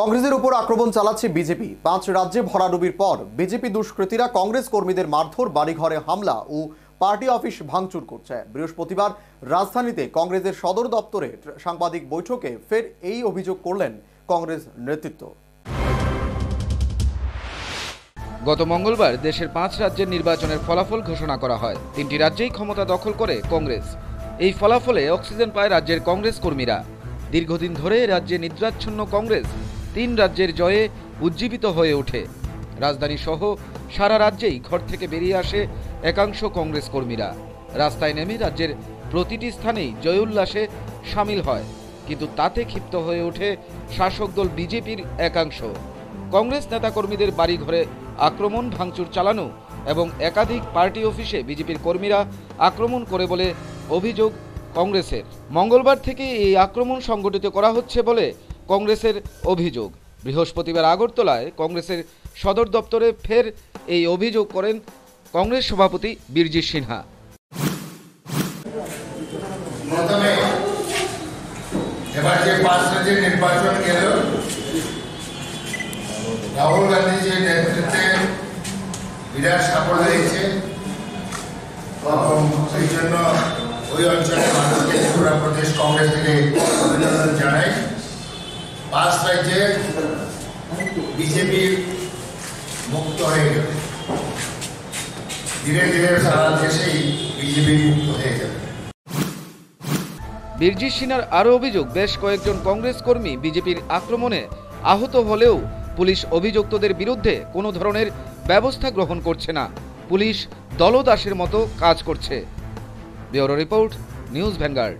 কংগ্রেসের উপর আক্রমণ চালাচ্ছে বিজেপি। পাঁচ রাজ্যে ভরাডুবির পর বিজেপি দুষ্কৃতীরা কংগ্রেস কর্মীদের মারধর, বাড়িঘরে হামলা ও পার্টি অফিস ভাঙচুর করছে। বৃহস্পতিবার রাজধানীতে কংগ্রেসের সদর দপ্তরে সাংবাদিক বৈঠকে ফের এই অভিযোগ করলেন কংগ্রেস নেতৃত্ব। গত মঙ্গলবার দেশের পাঁচ রাজ্যের নির্বাচনের ফলাফল ঘোষণা করা হয়। তিনটি রাজ্যেই ক্ষমতা দখল করে কংগ্রেস। এই ফলাফলে অক্সিজেন পায় রাজ্যের কংগ্রেস কর্মীরা। দীর্ঘদিন ধরে রাজ্যে নিদ্রাচ্ছন্ন কংগ্রেস তিন রাজ্যের জয়ে উজ্জীবিত হয়ে ওঠে। রাজধানী সহ সারা রাজ্যেই ঘর থেকে বেরিয়ে আসে একাংশ কংগ্রেস কর্মীরা। রাস্তায় নেমে রাজ্যের প্রতিটি স্থানেই জয়োল্লাসে সামিল হয়, কিন্তু তাতে ক্ষিপ্ত হয়ে ওঠে শাসক দল বিজেপির একাংশ। কংগ্রেস নেতাকর্মীদের বাড়িঘরে আক্রমণ, ভাঙচুর চালানো এবং একাধিক পার্টি অফিসে বিজেপির কর্মীরা আক্রমণ করে বলে অভিযোগ কংগ্রেসের। মঙ্গলবার থেকে এই আক্রমণ সংগঠিত করা হচ্ছে বলে কংগ্রেসের অভিযোগ। বৃহস্পতিবার আগরতলায় কংগ্রেসের সদর দপ্তরে ফের এই অভিযোগ করেন কংগ্রেস সভাপতি বীরজি সিনহা। এবার যে পাঁচ রাজ্যের নির্বাচন গেল, রাহুল গান্ধীজির নেতৃত্বে বিরাট সাফল্য হয়েছে সেই জন্য ওই অঞ্চলের মানুষকে ত্রিপুরা প্রদেশ কংগ্রেস থেকে অভিনন্দন জানাই। পাঁচ রাজ্যে মুক্ত হয়ে গেল। ধীরে ধীরে সারা দেশেই বিজেপি মুক্ত হয়ে যাবে বীরজি সিনহার আরও অভিযোগ, বেশ কয়েকজন কংগ্রেস কর্মী বিজেপির আক্রমণে আহত হলেও পুলিশ অভিযুক্তদের বিরুদ্ধে কোনো ধরনের ব্যবস্থা গ্রহণ করছে না। পুলিশ দলদাসের মতো কাজ করছে। Bureau report, news Vanguard.